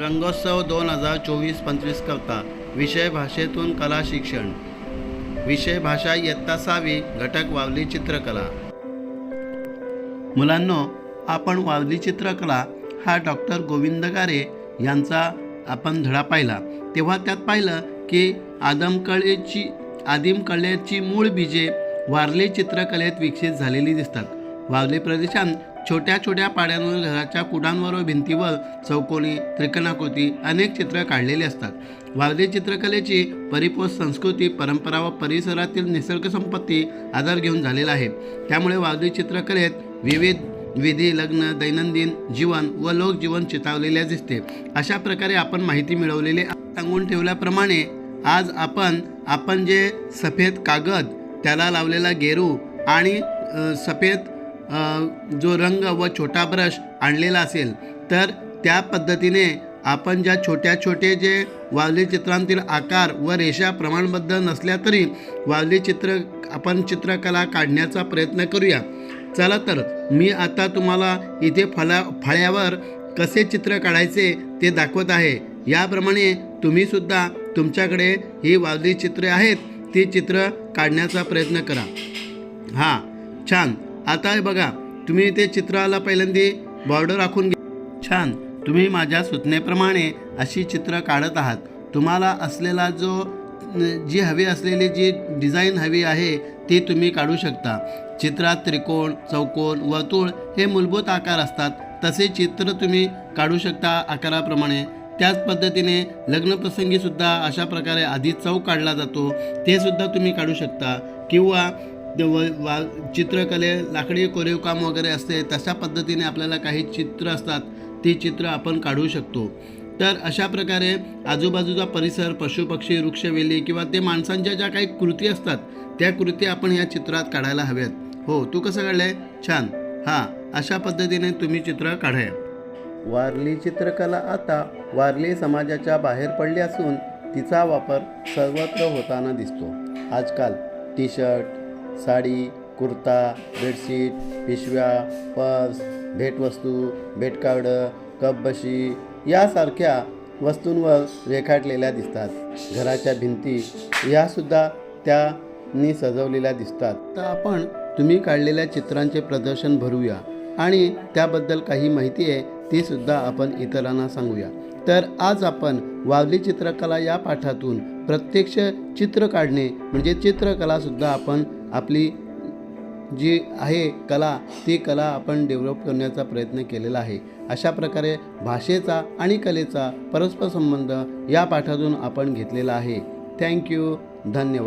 रंगोत्सव दोन हजार चोवीस पंचवीस करता विषय भाषेतून कला शिक्षण. विषय भाषा इयत्ता सहावी घटक वावली चित्रकला. मुलांनो आपण वावली चित्रकला हा डॉक्टर गोविंद गारे यांचा आपण धडा पाहिला. तेव्हा त्यात पाहिलं की आदमकळेची आदिम कलेची मूळ बीजे वारली चित्रकलेत विकसित झालेली दिसतात. वावली प्रदेशात छोट्या छोट्या पाड्यांवर घराच्या कुडांवर व भिंतीवर चौकोनी त्रिकोणाकृती अनेक चित्र काढलेली असतात. वारली चित्रकलेची परिपोष संस्कृती परंपरा व परिसरातील निसर्गसंपत्ती आधार घेऊन झालेला आहे. त्यामुळे वारली चित्रकलेत विविध विधी लग्न दैनंदिन जीवन व लोकजीवन चितावलेले दिसते. अशा प्रकारे आपण माहिती मिळवलेली सांगून ठेवल्याप्रमाणे आज आपण आपण जे सफेद कागद त्याला लावलेला गेरू आणि सफेद जो रंग व छोटा ब्रश आणलेला असेल तर त्या पद्धतीने आपण ज्या छोट्या छोटे जे वावली चित्रांतील आकार व रेषा प्रमाणबद्ध नसल्या तरी वावली चित्र आपण चित्रकला काढण्याचा प्रयत्न करूया. चला तर मी आता तुम्हाला इथे फळा फळ्यावर कसे चित्र काढायचे ते दाखवत आहे. याप्रमाणे तुम्हीसुद्धा तुमच्याकडे ही वावली चित्रे आहेत ती चित्र काढण्याचा प्रयत्न करा. हां छान. आता हे बघा तुम्ही ते चित्राला पहिल्यांदा बॉर्डर राखून घे छान. तुम्ही माझ्या सूचनेप्रमाणे अशी चित्र काढत आहात. तुम्हाला असलेला जो जी हवी असलेली जी डिझाईन हवी आहे ती तुम्ही काढू शकता. चित्रात त्रिकोण चौकोन वर्तुळ हे मूलभूत आकार असतात. तसे चित्र तुम्ही काढू शकता आकाराप्रमाणे. त्याच पद्धतीने लग्नप्रसंगीसुद्धा अशा प्रकारे आधी चौक काढला जातो. ते सुद्धा तुम्ही काढू शकता. किंवा व- वा चित्रकले लाकडी कोरीवकाम वगैरे असते तशा पद्धतीने आपल्याला काही चित्र असतात ती चित्र आपण काढू शकतो. तर अशा प्रकारे आजूबाजूचा परिसर पशुपक्षी वृक्षवेली किंवा ते माणसांच्या ज्या काही कृती असतात त्या कृती आपण या चित्रात काढायला हव्यात. हो तू कसं काढलंय? छान. हां अशा पद्धतीने तुम्ही चित्र काढाय वारली चित्रकला आता वारली समाजाच्या बाहेर पडली असून तिचा वापर सर्वत्र होताना दिसतो. आजकाल T shirt sari kurta bedsheet पिशव्या पर्स भेटवस्तू भेटकावडं कपबशी यासारख्या वस्तूंवर रेखाटलेल्या दिसतात. घराच्या भिंती यासुद्धा त्यांनी सजवलेल्या दिसतात. तर आपण तुम्ही काढलेल्या चित्रांचे प्रदर्शन भरूया आणि त्याबद्दल काही माहिती आहे ती सुद्धा आपण इतरांना सांगूया. तर आज आपण वावली चित्रकला या पाठातून प्रत्यक्ष चित्र काढणे म्हणजे चित्रकलासुद्धा आपण आपली जी आहे कला ती कला आपण डेव्हलप करण्याचा प्रयत्न केलेला आहे. अशा प्रकारे भाषेचा आणि कलेचा परस्पर संबंध या पाठातून आपण घेतलेला आहे. थँक्यू धन्यवाद.